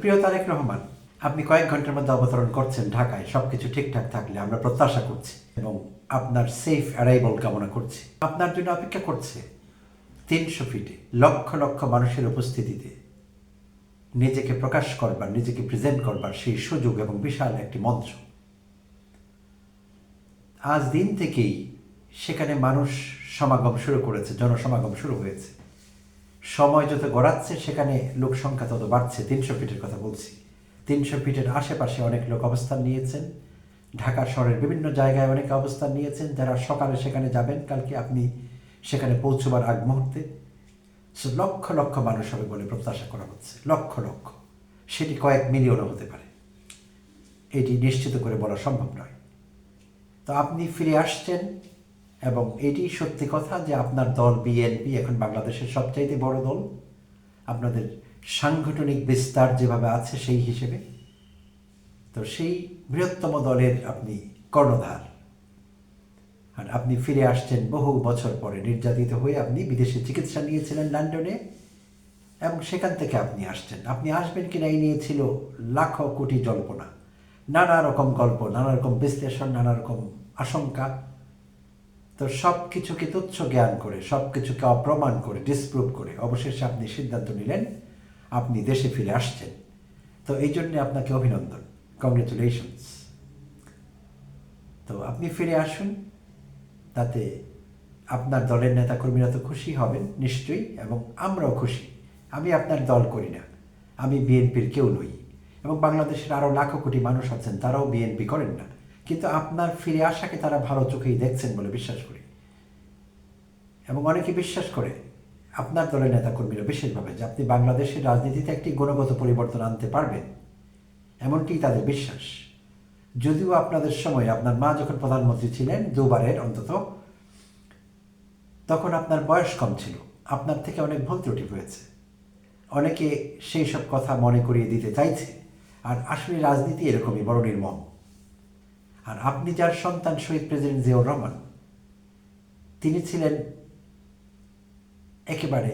প্রিয় তারেক রহমান, আপনি কয়েক ঘণ্টার মধ্যে অবতরণ করছেন ঢাকায়। সবকিছু ঠিকঠাক থাকলে আমরা প্রত্যাশা করছি এবং আপনার সেফ অ্যারাইভাল কামনা করছি। আপনার জন্য অপেক্ষা করছে তিনশো ফিটে লক্ষ লক্ষ মানুষের উপস্থিতিতে নিজেকে প্রকাশ করবার, নিজেকে প্রেজেন্ট করবার সেই সুযোগ এবং বিশাল একটি মঞ্চ। আজ দিন থেকেই সেখানে মানুষ সমাগম শুরু করেছে, জনসমাগম শুরু হয়েছে। সময় যত গড়াচ্ছে, সেখানে লোক সংখ্যা তত বাড়ছে। তিনশো ফিটের কথা বলছি। তিনশো ফিটের আশেপাশে অনেক লোক অবস্থান নিয়েছেন। ঢাকা শহরের বিভিন্ন জায়গায় অনেকে অবস্থান নিয়েছেন। যারা সকালে সেখানে যাবেন, কালকে আপনি সেখানে পৌঁছবার আগ মুহূর্তে। লক্ষ লক্ষ মানুষ হবে বলে প্রত্যাশা করা হচ্ছে। লক্ষ লক্ষ। সেটি কয়েক মিলিয়নও হতে পারে। এটি নিশ্চিত করে বলা সম্ভব নয়। তো আপনি ফিরে আসছেন। এবং এটি সত্যি কথা যে আপনার দল বিএনপি এখন বাংলাদেশের সবচাইতে বড় দল। আপনাদের সাংগঠনিক বিস্তার যেভাবে আছে সেই হিসেবে। তো সেই বৃহত্তম দলের আপনি কর্ণধার। আর আপনি ফিরে আসছেন বহু বছর পরে নির্যাতিত হয়ে আপনি বিদেশে চিকিৎসা নিয়েছিলেন লন্ডনে এবং সেখান থেকে আপনি আসছেন। আপনি আসবেন কিনা এই নিয়ে ছিল লাখো কোটি জল্পনা। নানা রকম গল্প, নানা রকম বিশ্লেষণ, নানা রকম আশঙ্কা। তো সব কিছুকে তুচ্ছ জ্ঞান করে সব কিছুকে অপ্রমাণ করে ডিসপ্রুভ করে অবশেষে আপনি সিদ্ধান্ত নিলেন, আপনি দেশে ফিরে আসছেন। তো এই জন্যে আপনাকে অভিনন্দন। কংগ্রেচুলেশনস তো আপনি ফিরে আসুন, তাতে আপনার দলের নেতাকর্মীরা তো খুশি হবেন, নিশ্চয়ই, এবং আমরাও খুশি। আমি আপনার দল করি না, আমি বিএনপির কেউ নই, এবং বাংলাদেশের আরও লাখো কোটি মানুষ আছেন, তারাও বিএনপি করেন না। কিন্তু আপনার ফিরে আসাকে তারা ভালো চোখেই দেখছেন বলে বিশ্বাস করি। এবং অনেকে বিশ্বাস করে, আপনার দলের নেতাকর্মীরা বিশেষভাবে, যে আপনি বাংলাদেশের রাজনীতিতে একটি গুণগত পরিবর্তন আনতে পারবেন, এমনটি তাদের বিশ্বাস। যদিও আপনাদের সময় আপনার মা যখন প্রধানমন্ত্রী ছিলেন, দুবারের অন্তত, তখন আপনার বয়স কম ছিল। আপনার থেকে অনেক ভুল ত্রুটি হয়েছে। অনেকে সেই সব কথা মনে করিয়ে দিতে চাইছে। আর আসলে রাজনীতি এরকমই, বড় নির্মম। আর আপনি যার সন্তান, শহীদ প্রেসিডেন্ট জিয়াউর রহমান, তিনি ছিলেন একেবারে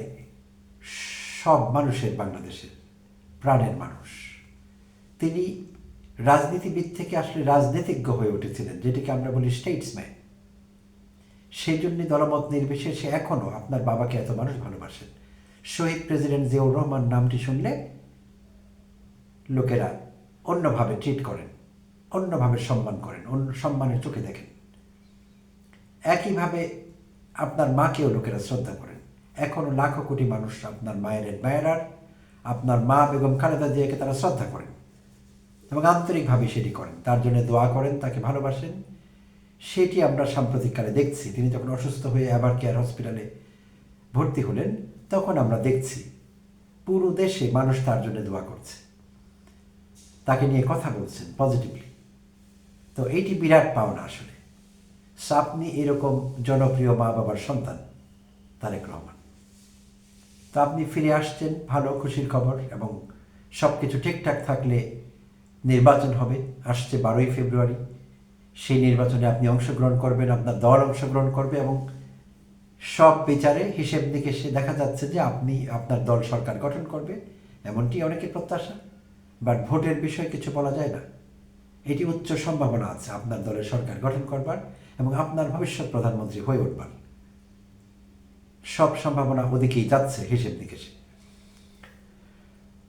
সব মানুষের বাংলাদেশের প্রাণের মানুষ। তিনি রাজনীতিবিদ থেকে আসলে রাজনীতিজ্ঞ হয়ে উঠেছিলেন, যেটিকে আমরা বলি স্টেটসম্যান সেই জন্য দলমত নির্বিশেষে এখনও আপনার বাবাকে এত মানুষ ভালোবাসেন। শহীদ প্রেসিডেন্ট জিয়াউর রহমান নামটি শুনলে লোকেরা অন্যভাবে ট্রিট করেন। অন্যভাবে সম্মান করেন, অন্য সম্মানের চোখে দেখেন। একইভাবে আপনার মাকেও লোকেরা শ্রদ্ধা করেন। এখনও লাখো কোটি মানুষ আপনার মায়ের অ্যাডমায়ারার আপনার মা বেগম খালেদা জিয়াকে তারা শ্রদ্ধা করেন এবং আন্তরিকভাবে সেটি করেন। তার জন্য দোয়া করেন, তাকে ভালোবাসেন। সেটি আমরা সাম্প্রতিককালে দেখছি। তিনি যখন অসুস্থ হয়ে আবার কেয়ার হসপিটালে ভর্তি হলেন, তখন আমরা দেখছি পুরো দেশে মানুষ তার জন্য দোয়া করছে। তাকে নিয়ে কথা বলছেন পজিটিভলি তো এইটি বিরাট পাওনা আসলে। সো আপনি এরকম জনপ্রিয় মা বাবার সন্তান, তারেক রহমান। তো আপনি ফিরে আসছেন, ভালো, খুশির খবর এবং সব কিছু ঠিকঠাক থাকলে নির্বাচন হবে, আসছে বারোই ফেব্রুয়ারি। সেই নির্বাচনে আপনি অংশগ্রহণ করবেন, আপনার দল অংশগ্রহণ করবে এবং সব বিচারে হিসেব নিকেশে দেখা যাচ্ছে যে আপনি আপনার দল সরকার গঠন করবে, এমনটি অনেকের প্রত্যাশা। বাট ভোটের বিষয়ে কিছু বলা যায় না। এটি উচ্চ সম্ভাবনা আছে আপনার দলের সরকার গঠন করবার এবং আপনার ভবিষ্যৎ প্রধানমন্ত্রী হয়ে উঠবার। সব সম্ভাবনা ওদিকেই যাচ্ছে হিসেব নিকেশে।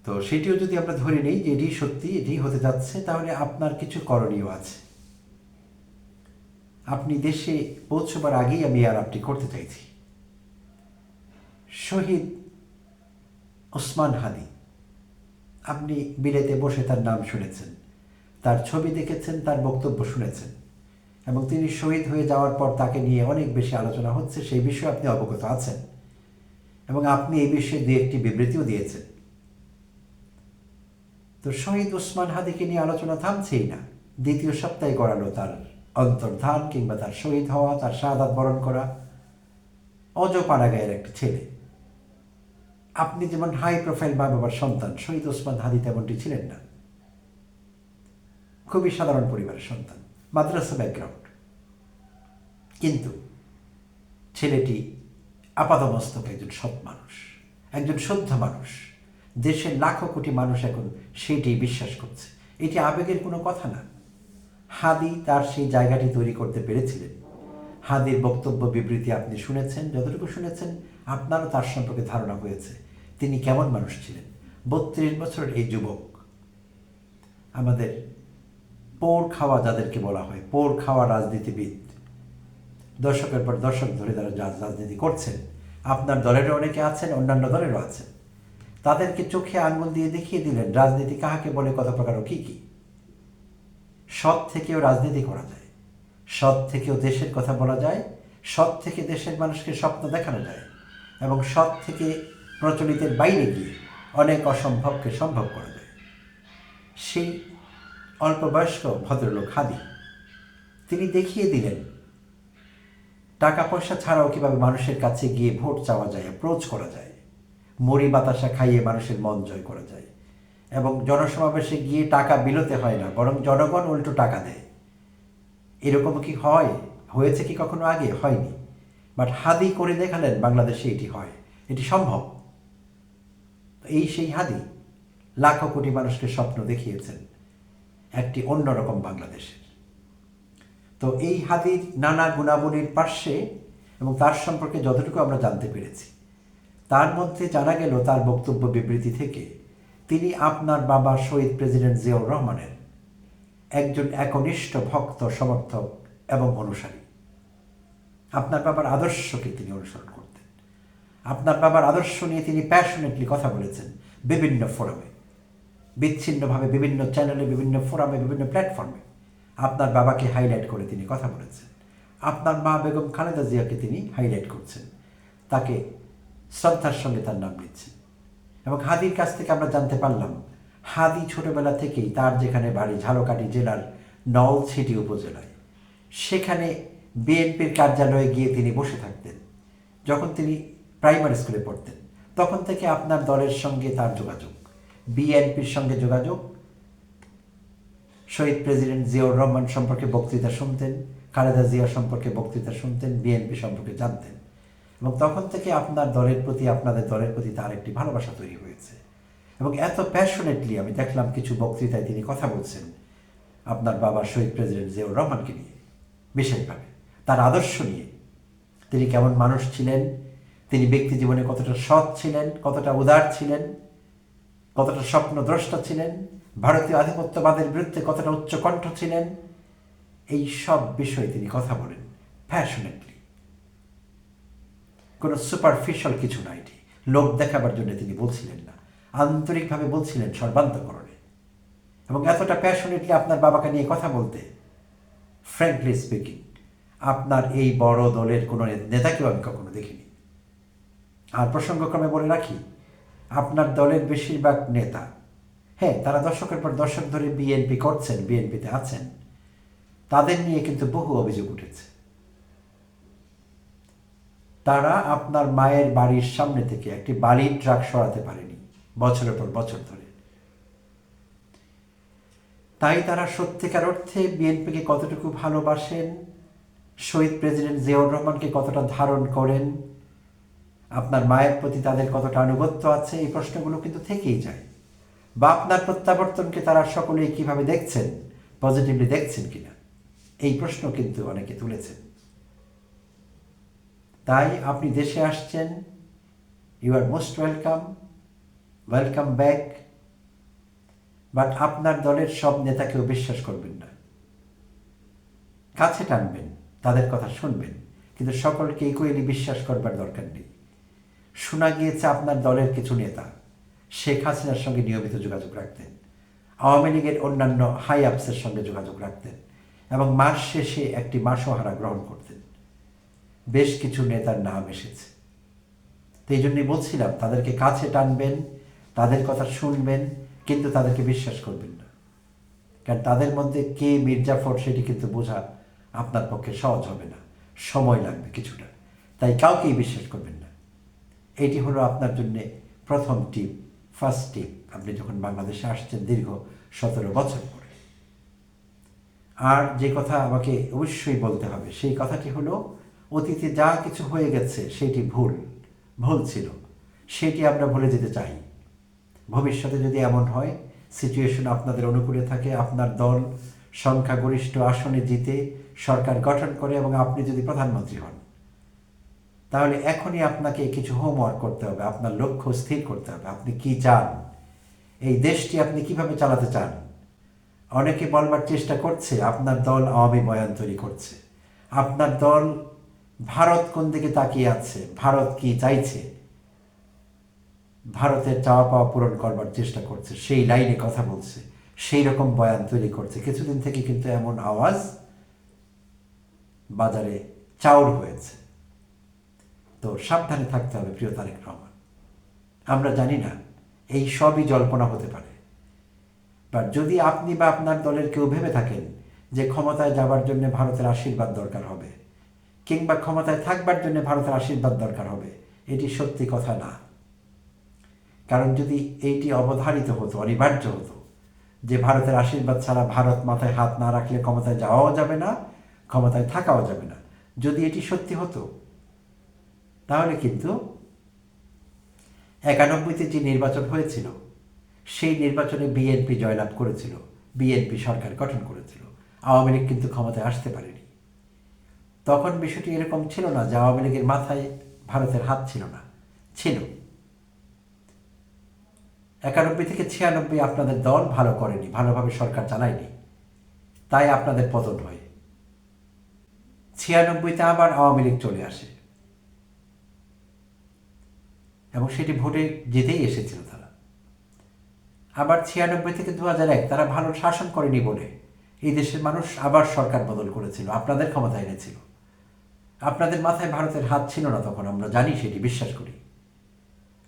তো সেটিও যদি আমরা ধরে নিই যে এটি সত্যি, এটি হতে যাচ্ছে, তাহলে আপনার কিছু করণীয় আছে। আপনি দেশে পৌঁছবার আগেই আমি আর আপনি করতে চাইছি। শহীদ ওসমান হাদি, আপনি বিলেতে বসে তার নাম শুনেছেন। তার ছবি দেখেছেন, তার বক্তব্য শুনেছেন। এবং তিনি শহীদ হয়ে যাওয়ার পর তাকে নিয়ে অনেক বেশি আলোচনা হচ্ছে, সেই বিষয়ে আপনি অবগত আছেন। এবং আপনি এই বিষয়ে দু একটি বিবৃতিও দিয়েছেন। তো শহীদ ওসমান হাদিকে নিয়ে আলোচনা থামছেই না। দ্বিতীয় সপ্তাহে গড়ালো তার অন্তর্ধান কিংবা তার শহীদ হওয়া, তার শাহাদাত বরণ করা। অজপাড়াগায়ের একটা ছেলে। আপনি যেমন হাই প্রোফাইল মা বাবার সন্তান, শহীদ ওসমান হাদি তেমনটি ছিলেন না। খুবই সাধারণ পরিবারের সন্তান। মাদ্রাসা ব্যাকগ্রাউন্ড কিন্তু ছেলেটি আপাতমস্তক একজন সৎ মানুষ, একজন শুদ্ধ মানুষ। দেশের লাখো কোটি মানুষ এখন সেইটাই বিশ্বাস করছে। এটি আবেগের কোনো কথা না। হাদি তার সেই জায়গাটি তৈরি করতে পেরেছিলেন। হাদির বক্তব্য বিবৃতি আপনি শুনেছেন, যতটুকু শুনেছেন, আপনারও তার সম্পর্কে ধারণা হয়েছে। তিনি কেমন মানুষ ছিলেন? বত্রিশ বছরের এই যুবক আমাদের পোর খাওয়া যাদেরকে বলা হয়, পোর খাওয়া রাজনীতিবিদ। দর্শকের পর দর্শক ধরে তারা রাজনীতি করছেন, আপনার দলেরও অনেকে আছেন, অন্যান্য দলেরও আছেন। তাদেরকে চোখে আঙ্গুল দিয়ে দেখিয়ে দিলেন, রাজনীতি কাহাকে বলে কত প্রকার কী কী? সৎ থেকেও রাজনীতি করা যায়। সৎ থেকেও দেশের কথা বলা যায়। সৎ থেকে দেশের মানুষকে স্বপ্ন দেখানো যায়। এবং সৎ থেকে প্রচলিতের বাইরে গিয়ে অনেক অসম্ভবকে সম্ভব করা যায়। সেই অল্প বয়স্ক ভদ্রলোক হাদি। তিনি দেখিয়ে দিলেন টাকা পয়সা ছাড়াও কীভাবে মানুষের কাছে গিয়ে ভোট চাওয়া যায় অ্যাপ্রোচ করা যায়, মরি বাতাসা খাইয়ে মানুষের মন জয় করা যায় এবং জনসমাবেশে গিয়ে টাকা বিলোতে হয় না, বরং জনগণ উল্টো টাকা দেয়। এরকম কি হয়? হয়েছে কি কখনো আগে? হয়নি। বাট হাদি করে দেখালেন বাংলাদেশে এটি হয়, এটি সম্ভব। এই সেই হাদি লাখো কোটি মানুষকে স্বপ্ন দেখিয়েছেন। একটি অন্যরকম বাংলাদেশের তো এই হাদির নানা গুণাবলীর পার্শ্বে এবং তার সম্পর্কে যতটুকু আমরা জানতে পেরেছি, তার মধ্যে জানা গেল তার বক্তব্য বিবৃতি থেকে, তিনি আপনার বাবা শহীদ প্রেসিডেন্ট জিয়াউর রহমানের একজন একনিষ্ঠ ভক্ত, সমর্থক এবং অনুসারী। আপনার বাবার আদর্শকে তিনি অনুসরণ করতেন। আপনার বাবার আদর্শ নিয়ে তিনি প্যাশনেটলি কথা বলেছেন বিভিন্ন ফোরামে বিচ্ছিন্নভাবে বিভিন্ন চ্যানেলে বিভিন্ন ফোরামে বিভিন্ন প্ল্যাটফর্মে আপনার বাবাকে হাইলাইট করে তিনি কথা বলেছেন। আপনার মা বেগম খালেদা জিয়াকে তিনি হাইলাইট করছেন। তাকে শ্রদ্ধার সঙ্গে তার নাম নিচ্ছেন। এবং হাদির কাছ থেকে আমরা জানতে পারলাম, হাদি ছোটবেলা থেকেই তার যেখানে বাড়ি ঝালকাঠি জেলার নলছিটি উপজেলায়, সেখানে বিএনপির কার্যালয়ে গিয়ে তিনি বসে থাকতেন। যখন তিনি প্রাইমারি স্কুলে পড়তেন, তখন থেকে আপনার দলের সঙ্গে তার যোগাযোগ। বিএনপির সঙ্গে যোগাযোগ। শহীদ প্রেসিডেন্ট জিয়াউর রহমান সম্পর্কে বক্তৃতা শুনতেন, খালেদা জিয়া সম্পর্কে বক্তৃতা শুনতেন বিএনপি সম্পর্কে জানতেন। এবং তখন থেকে আপনার দলের প্রতি, আপনাদের দলের প্রতি তার একটি ভালোবাসা তৈরি হয়েছে। এবং এত প্যাশনেটলি আমি দেখলাম কিছু বক্তৃতায় তিনি কথা বলছেন আপনার বাবা শহীদ প্রেসিডেন্ট জিয়াউর রহমানকে নিয়ে। বিশেষভাবে তার আদর্শ নিয়ে। তিনি কেমন মানুষ ছিলেন, তিনি ব্যক্তি জীবনে কতটা সৎ ছিলেন, কতটা উদার ছিলেন কতটা স্বপ্ন স্বপ্নদ্রষ্টা ছিলেন? ভারতীয় আধিপত্যবাদের বিরুদ্ধে কতটা উচ্চকণ্ঠ ছিলেন? এই সব বিষয়ে তিনি কথা বলেন প্যাশনেটলি কোনো সুপারফিশাল কিছু না এটি। লোক দেখাবার জন্য তিনি বলছিলেন না। আন্তরিকভাবে বলছিলেন সর্বান্তকরণে। এবং এতটা প্যাশনেটলি আপনার বাবাকে নিয়ে কথা বলতে ফ্র্যাঙ্কলি স্পিকিং আপনার এই বড় দলের কোনো নেতাকেও আমি কখনো দেখিনি। আর প্রসঙ্গক্রমে বলে রাখি আপনার দলের বেশিরভাগ নেতা। হ্যাঁ তারা দশকের পর দশক ধরে বিএনপি করছেন বিএনপিতে আছেন। তাদের নিয়ে কিন্তু বহু অভিযোগ উঠেছে। তারা আপনার মায়ের বাড়ির সামনে থেকে একটি বালির ট্রাক সরাতে পারেনি, বছরের পর বছর ধরে। তাই তারা সত্যিকার অর্থে বিএনপিকে কতটুকু ভালোবাসেন, শহীদ প্রেসিডেন্ট জিয়াউর রহমানকে কতটা ধারণ করেন আপনার মায়ের প্রতি তাদের কতটা আনুগত্য আছে, এই প্রশ্নগুলো কিন্তু থেকেই যায়। বা আপনার প্রত্যাবর্তনকে তারা সকলেই কীভাবে দেখছেন পজিটিভলি দেখছেন কিনা, এই প্রশ্ন কিন্তু অনেকে তুলেছেন। তাই আপনি দেশে আসছেন you are most welcome welcome back but আপনার দলের সব নেতাকেও বিশ্বাস করবেন না। কাছে টানবেন, তাদের কথা শুনবেন, কিন্তু সকলকে ইকুয়ালি বিশ্বাস করবার দরকার নেই। শোনা গিয়েছে আপনার দলের কিছু নেতা। শেখ হাসিনার সঙ্গে নিয়মিত যোগাযোগ রাখতেন। আওয়ামী লীগের অন্যান্য হাই আপসের সঙ্গে যোগাযোগ রাখতেন এবং মাস শেষে একটি মাসোহারা গ্রহণ করতেন। বেশ কিছু নেতার নাম এসেছে। তো এই জন্যই বলছিলাম, তাদেরকে কাছে টানবেন, তাদের কথা শুনবেন, কিন্তু তাদেরকে বিশ্বাস করবেন না। কারণ তাদের মধ্যে কে মির্জাফর সেটি কিন্তু বোঝা আপনার পক্ষে সহজ হবে না। সময় লাগবে কিছুটা। তাই কাউকেই বিশ্বাস করবেন না। এটি হলো আপনার জন্য প্রথম টিপ ফার্স্ট টিপ আপনি যখন বাংলাদেশে আসছেন দীর্ঘ সতেরো বছর পরে। আর যে কথা আমাকে অবশ্যই বলতে হবে, সেই কথাটি হলো, অতীতে যা কিছু হয়ে গেছে সেটি ভুল ভুল ছিল। সেটি আমরা ভুলে যেতে চাই। ভবিষ্যতে যদি এমন হয় সিচুয়েশন আপনাদের অনুকূলে থাকে, আপনার দল সংখ্যাগরিষ্ঠ আসনে জিতে সরকার গঠন করে এবং আপনি যদি প্রধানমন্ত্রী হন তাহলে এখনই আপনাকে কিছু হোমওয়ার্ক করতে হবে, আপনার লক্ষ্য স্থির করতে হবে, আপনি কি চান? এই দেশটি আপনি কীভাবে চালাতে চান? অনেকে বলবার চেষ্টা করছে, আপনার দল আওয়ামী বয়ান তৈরি করছে। আপনার দল ভারত কোন দিকে তাকিয়ে আছে? ভারত কি চাইছে? ভারতের চাওয়া পাওয়া পূরণ করবার চেষ্টা করছে, সেই লাইনে কথা বলছে, সেই রকম বয়ান তৈরি করছে। কিছুদিন থেকে কিন্তু এমন আওয়াজ বাজারে চাউর হয়েছে। তো সাবধানে থাকতে হবে প্রিয় তারেক রহমান। আমরা জানি না, এই সবই জল্পনা হতে পারে। বাট যদি আপনি বা আপনার দলের কেউ ভেবে থাকেন যে ক্ষমতায় যাবার জন্য ভারতের আশীর্বাদ দরকার হবে, কিংবা ক্ষমতায় থাকবার জন্য ভারতের আশীর্বাদ দরকার হবে, এটি সত্যি কথা না। কারণ যদি এইটি অবধারিত হতো, অনিবার্য হতো, যে ভারতের আশীর্বাদ ছাড়া ভারত মাথায় হাত না রাখলে ক্ষমতায় যাওয়াও যাবে না, ক্ষমতায় থাকাও যাবে না, যদি এটি সত্যি হতো তাহলে কিন্তু একানব্বইতে যে নির্বাচন হয়েছিল, সেই নির্বাচনে বিএনপি জয়লাভ করেছিল বিএনপি সরকার গঠন করেছিল। আওয়ামী লীগ কিন্তু ক্ষমতায় আসতে পারেনি। তখন বিষয়টি এরকম ছিল না যে আওয়ামী লীগের মাথায় ভারতের হাত ছিল না, ছিল। একানব্বই থেকে ছিয়ানব্বই আপনাদের দল ভালো করেনি, ভালোভাবে সরকার চালায়নি। তাই আপনাদের পতন হয়। ছিয়ানব্বইতে আবার আওয়ামী লীগ চলে আসে। এবং সেটি ভোটে জিতেই এসেছিল তারা। আবার ছিয়ানব্বই থেকে দু হাজার এক তারা ভালো শাসন করেনি বলে এই দেশের মানুষ আবার সরকার বদল করেছিল, আপনাদের ক্ষমতা এনেছিল। আপনাদের মাথায় ভারতের হাত ছিল না তখন, আমরা জানি সেটি, বিশ্বাস করি।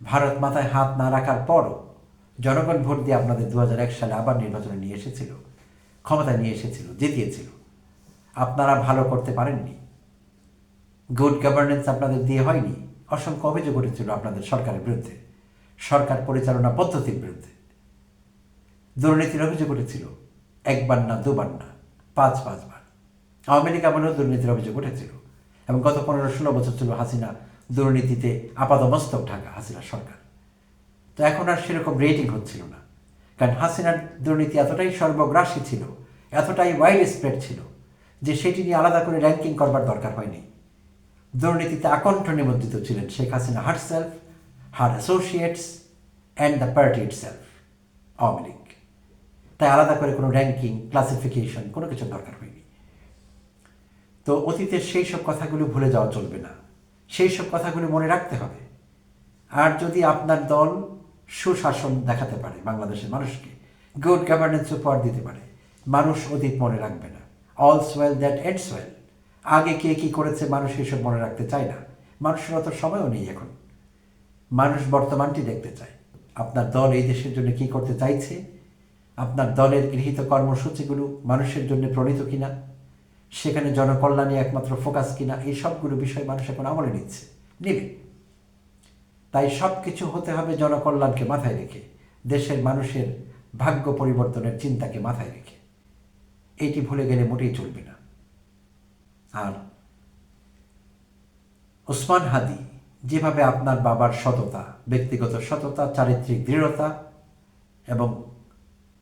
ভারত মাথায় হাত না রাখার পরও জনগণ ভোট দিয়ে আপনাদের দু সালে আবার নির্বাচনে নিয়ে এসেছিল ক্ষমতা নিয়ে এসেছিল, জিতিয়েছিল। আপনারা ভালো করতে পারেননি। গুড গভর্নেন্স আপনাদের দিয়ে হয়নি অসংখ্য অভিযোগ উঠেছিল আপনাদের সরকারের বিরুদ্ধে, সরকার পরিচালনা পদ্ধতির বিরুদ্ধে। দুর্নীতির অভিযোগ উঠেছিল, একবার না দুবার না, পাঁচ পাঁচবার আওয়ামী লীগ আমলেও দুর্নীতির অভিযোগ উঠেছিল এবং গত পনেরো, ষোলো বছর ছিল হাসিনা দুর্নীতিতে আপাদমস্তক ঢাকা হাসিনা সরকার। তো এখন আর সেরকম রেটিং হচ্ছিল না, কারণ হাসিনার দুর্নীতি এতটাই সর্বগ্রাসী ছিল, এতটাই ওয়াইড স্প্রেড ছিল, যে সেটি নিয়ে আলাদা করে র্যাঙ্কিং করবার দরকার হয়নি। দুর্নীতিতে আকণ্ঠ নিমজ্জিত ছিলেন Sheikh Hasina herself her associates and the party itself Awami League. তাই আলাদা করে কোনো র্যাঙ্কিং ক্লাসিফিকেশন কোনো কিছুর দরকার হয়নি। তো অতীতের সেই সব কথাগুলো ভুলে যাওয়া চলবে না। সেই সব কথাগুলো মনে রাখতে হবে। আর যদি আপনার দল সুশাসন দেখাতে পারে বাংলাদেশের মানুষকে গুড গভর্নেন্স উপহার দিতে পারে, মানুষ অতীত মনে রাখবে না। All's well that ads well আগে কে কী করেছে মানুষ এসব মনে রাখতে চায় না। মানুষের অত সময়ও নেই এখন। মানুষ বর্তমানটি দেখতে চায়। আপনার দল এই দেশের জন্য কি করতে চাইছে? আপনার দলের গৃহীত কর্মসূচিগুলো মানুষের জন্য প্রণীত কিনা? সেখানে জনকল্যাণে একমাত্র ফোকাস কিনা? এই সবগুলো বিষয় মানুষ এখন আমলে নিচ্ছে। নেবে। তাই সব কিছু হতে হবে জনকল্যাণকে মাথায় রেখে। দেশের মানুষের ভাগ্য পরিবর্তনের চিন্তাকে মাথায় রেখে। এটি ভুলে গেলে মোটেই চলবে না। আর ওসমান হাদি, যেভাবে আপনার বাবার সততা, ব্যক্তিগত সততা, চারিত্রিক দৃঢ়তা এবং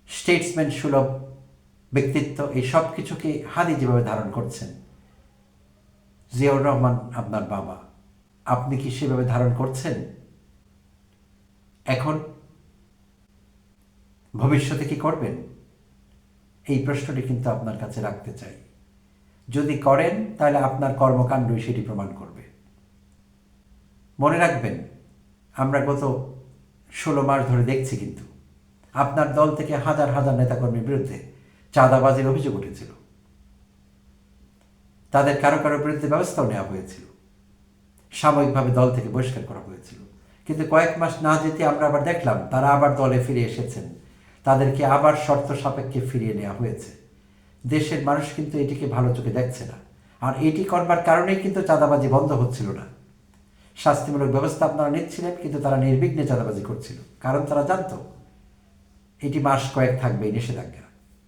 স্টেটসম্যান সুলভ ব্যক্তিত্ব, এই সব কিছুকে হাদি যেভাবে ধারণ করছেন, জিয়াউর রহমান আপনার বাবা, আপনি কি সেভাবে ধারণ করছেন? এখন ভবিষ্যতে কি করবেন? এই প্রশ্নটি কিন্তু আপনার কাছে রাখতে চাই। যদি করেন, তাহলে আপনার কর্মকাণ্ডই সেটি প্রমাণ করবে। মনে রাখবেন, আমরা গত ষোলো মাস ধরে দেখছি কিন্তু, আপনার দল থেকে হাজার হাজার নেতাকর্মীর বিরুদ্ধে চাঁদাবাজির অভিযোগ উঠেছিল। তাদের কারও কারও বিরুদ্ধে ব্যবস্থাও নেওয়া হয়েছিল। সাময়িকভাবে দল থেকে বহিষ্কার করা হয়েছিল। কিন্তু কয়েক মাস না যেতে আমরা আবার দেখলাম, তারা আবার দলে ফিরে এসেছেন। তাদেরকে আবার শর্ত সাপেক্ষে ফিরিয়ে নেওয়া হয়েছে। দেশের মানুষ কিন্তু এটিকে ভালো চোখে দেখছে না। আর এটি করবার কারণেই কিন্তু চাঁদাবাজি বন্ধ হচ্ছিল না। শাস্তিমূলক ব্যবস্থা আপনারা নিচ্ছিলেন, কিন্তু তারা নির্বিঘ্নে চাঁদাবাজি করছিল। কারণ তারা জানতো, এটি মাস কয়েক থাকবে নিষেধাজ্ঞা।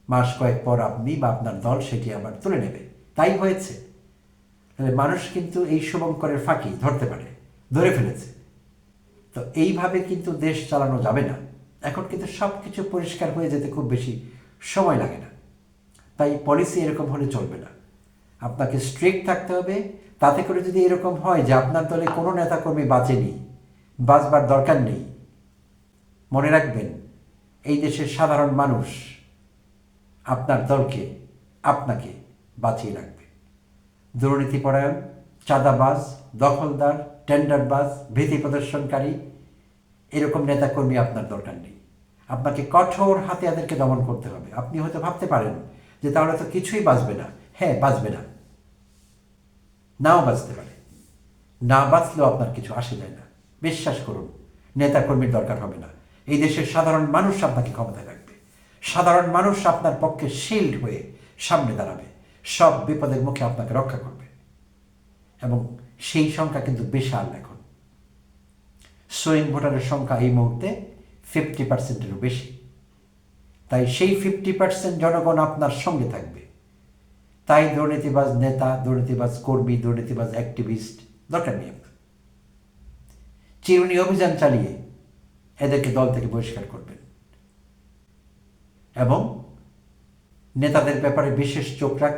মাস কয়েক পর আপনি বা আপনার দল সেটি আবার তুলে নেবে। তাই হয়েছে। তাহলে মানুষ কিন্তু এই শুভঙ্করের ফাঁকি ধরতে পারে, ধরে ফেলেছে। তো এইভাবে কিন্তু দেশ চালানো যাবে না। এখন কিন্তু সব কিছু পরিষ্কার হয়ে যেতে খুব বেশি সময় লাগে না। তাই পলিসি এরকম হলে চলবে না। আপনাকে স্ট্রিক্ট থাকতে হবে। তাতে করে যদি এরকম হয় যে আপনার দলে কোনো নেতাকর্মী বাঁচেনি, বাঁচবার দরকার নেই, মনে রাখবেন, এই দেশের সাধারণ মানুষ আপনার দলকে, আপনাকে বাঁচিয়ে রাখবে। দুর্নীতিপরায়ণ, চাঁদাবাজ, দখলদার টেন্ডারবাজ ভীতি প্রদর্শনকারী, এরকম নেতাকর্মী আপনার দরকার নেই। আপনাকে কঠোর হাতে এদেরকে দমন করতে হবে। আপনি হয়তো ভাবতে পারেন যে তাহলে তো কিছুই বাঁচবে না। হ্যাঁ বাঁচবে না। নাও বাঁচতে পারে। না বাঁচলেও আপনার কিছু আসে যায় না। বিশ্বাস করুন, নেতাকর্মীর দরকার হবে না। এই দেশের সাধারণ মানুষ আপনাকে ক্ষমতায় রাখবে। সাধারণ মানুষ আপনার পক্ষে শিল্ড হয়ে সামনে দাঁড়াবে। সব বিপদের মুখে আপনাকে রক্ষা করবে। এবং সেই সংখ্যা কিন্তু বিশাল এখন। সুইং ভোটারের সংখ্যা এই মুহূর্তে ফিফটি পার্সেন্টেরও বেশি। তাই সেই ফিফটি পার্সেন্ট জনগণ আপনার সঙ্গে থাকবে। তাই দুর্নীতিবাজ নেতা, দুর্নীতিবাজ কর্মী, দুর্নীতিবাজ অ্যাক্টিভিস্ট দরকার নেই চিরুনি অভিযান চালিয়ে এদেরকে দল থেকে বহিষ্কার করবেন। এবং নেতাদের ব্যাপারে বিশেষ চোখ রাখ